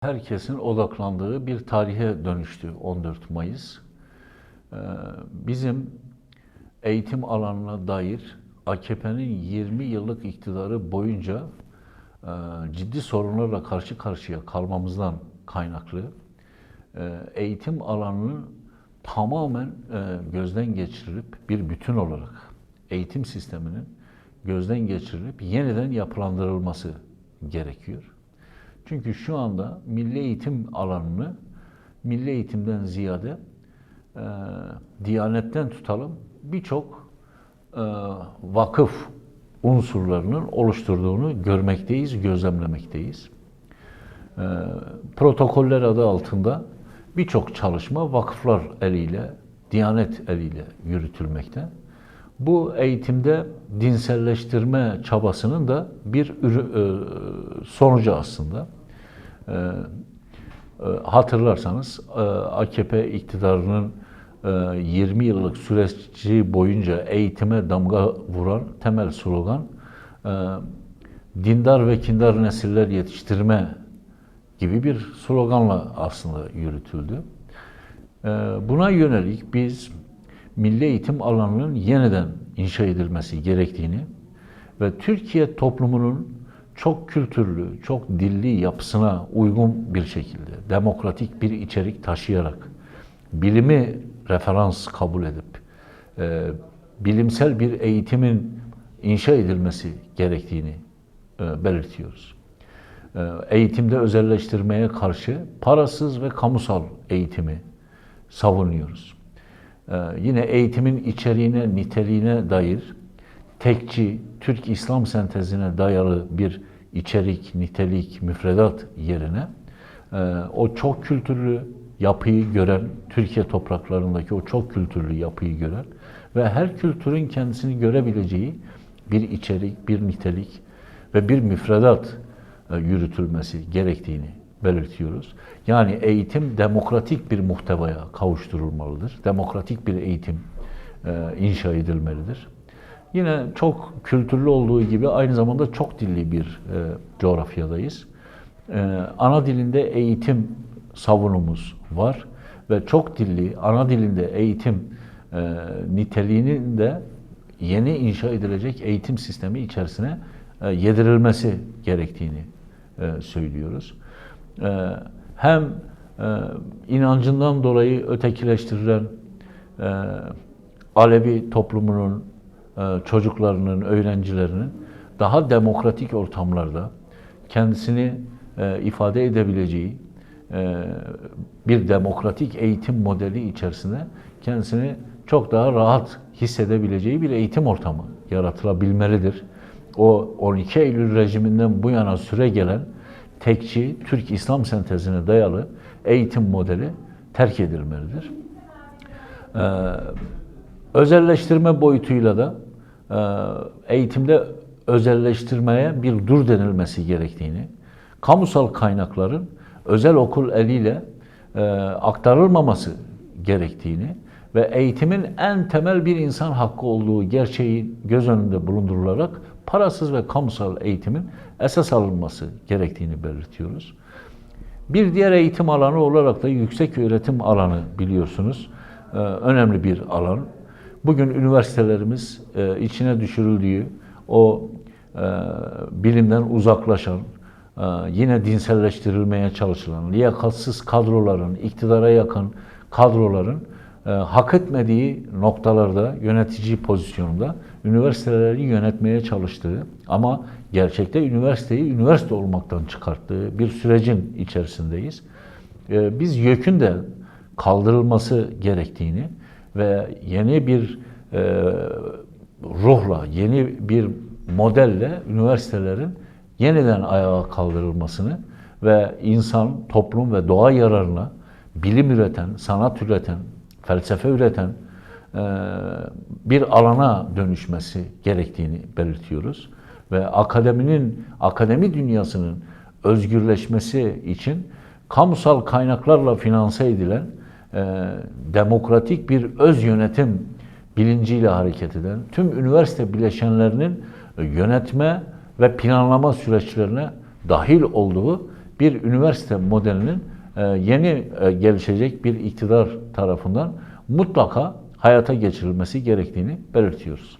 herkesin odaklandığı bir tarihe dönüştü 14 Mayıs. Ee, Bizim eğitim alanına dair AKP'nin 20 yıllık iktidarı boyunca e, ciddi sorunlarla karşı karşıya kalmamızdan kaynaklı e, eğitim alanının tamamen e, gözden geçirilip bir bütün olarak eğitim sisteminin gözden geçirilip yeniden yapılandırılması gerekiyor. Çünkü şu anda milli eğitim alanını milli eğitimden ziyade e, diyanetten tutalım birçok e, vakıf unsurlarının oluşturduğunu görmekteyiz, gözlemlemekteyiz. E, protokoller adı altında birçok çalışma vakıflar eliyle, diyanet eliyle yürütülmekte. Bu eğitimde dinselleştirme çabasının da bir e, sonucu aslında. E, e, hatırlarsanız e, AKP iktidarının e, 20 yıllık süreci boyunca eğitime damga vuran temel slogan e, dindar ve kindar nesiller yetiştirme gibi bir sloganla aslında yürütüldü. Ee, Buna yönelik biz milli eğitim alanının yeniden inşa edilmesi gerektiğini ve Türkiye toplumunun çok kültürlü, çok dilli yapısına uygun bir şekilde demokratik bir içerik taşıyarak bilimi referans kabul edip e, bilimsel bir eğitimin inşa edilmesi gerektiğini e, belirtiyoruz. E, eğitimde özelleştirmeye karşı parasız ve kamusal eğitimi savunuyoruz. E, yine eğitimin içeriğine, niteliğine dair tekçi, Türk İslam sentezine dayalı bir içerik, nitelik, müfredat yerine e, o çok kültürlü yapıyı gören, Türkiye topraklarındaki o çok kültürlü yapıyı gören ve her kültürün kendisini görebileceği bir içerik, bir nitelik ve bir müfredat e, yürütülmesi gerektiğini belirtiyoruz. Yani eğitim demokratik bir muhtevaya kavuşturulmalıdır. Demokratik bir eğitim e, inşa edilmelidir. Yine çok kültürlü olduğu gibi aynı zamanda çok dilli bir e, coğrafyadayız. E, ana dilinde eğitim savunumuz var ve çok dilli ana dilinde eğitim e, niteliğinin de yeni inşa edilecek eğitim sistemi içerisine e, yedirilmesi gerektiğini e, söylüyoruz. E, hem e, inancından dolayı ötekileştirilen e, Alevi toplumunun çocuklarının, öğrencilerinin daha demokratik ortamlarda kendisini e, ifade edebileceği e, bir demokratik eğitim modeli içerisinde kendisini çok daha rahat hissedebileceği bir eğitim ortamı yaratılabilmelidir. O 12 Eylül rejiminden bu yana süre gelen tekçi Türk İslam sentezine dayalı eğitim modeli terk edilmelidir. Ee, özelleştirme boyutuyla da e, eğitimde özelleştirmeye bir dur denilmesi gerektiğini, kamusal kaynakların özel okul eliyle e, aktarılmaması gerektiğini ve eğitimin en temel bir insan hakkı olduğu gerçeği göz önünde bulundurularak parasız ve kamusal eğitimin esas alınması gerektiğini belirtiyoruz. Bir diğer eğitim alanı olarak da yüksek öğretim alanı biliyorsunuz. Ee, önemli bir alan. Bugün üniversitelerimiz e, içine düşürüldüğü o e, bilimden uzaklaşan, e, yine dinselleştirilmeye çalışılan, liyakatsız kadroların, iktidara yakın kadroların e, hak etmediği noktalarda yönetici pozisyonunda üniversiteleri yönetmeye çalıştığı ama gerçekte üniversiteyi üniversite olmaktan çıkarttığı bir sürecin içerisindeyiz. E, biz YÖK'ün de kaldırılması gerektiğini ve yeni bir e, ruhla, yeni bir modelle üniversitelerin yeniden ayağa kaldırılmasını ve insan, toplum ve doğa yararına bilim üreten, sanat üreten, felsefe üreten e, bir alana dönüşmesi gerektiğini belirtiyoruz. Ve akademinin, akademi dünyasının özgürleşmesi için kamusal kaynaklarla finanse edilen demokratik bir öz yönetim bilinciyle hareket eden tüm üniversite bileşenlerinin yönetme ve planlama süreçlerine dahil olduğu bir üniversite modelinin e, yeni e, gelişecek bir iktidar tarafından mutlaka hayata geçirilmesi gerektiğini belirtiyoruz.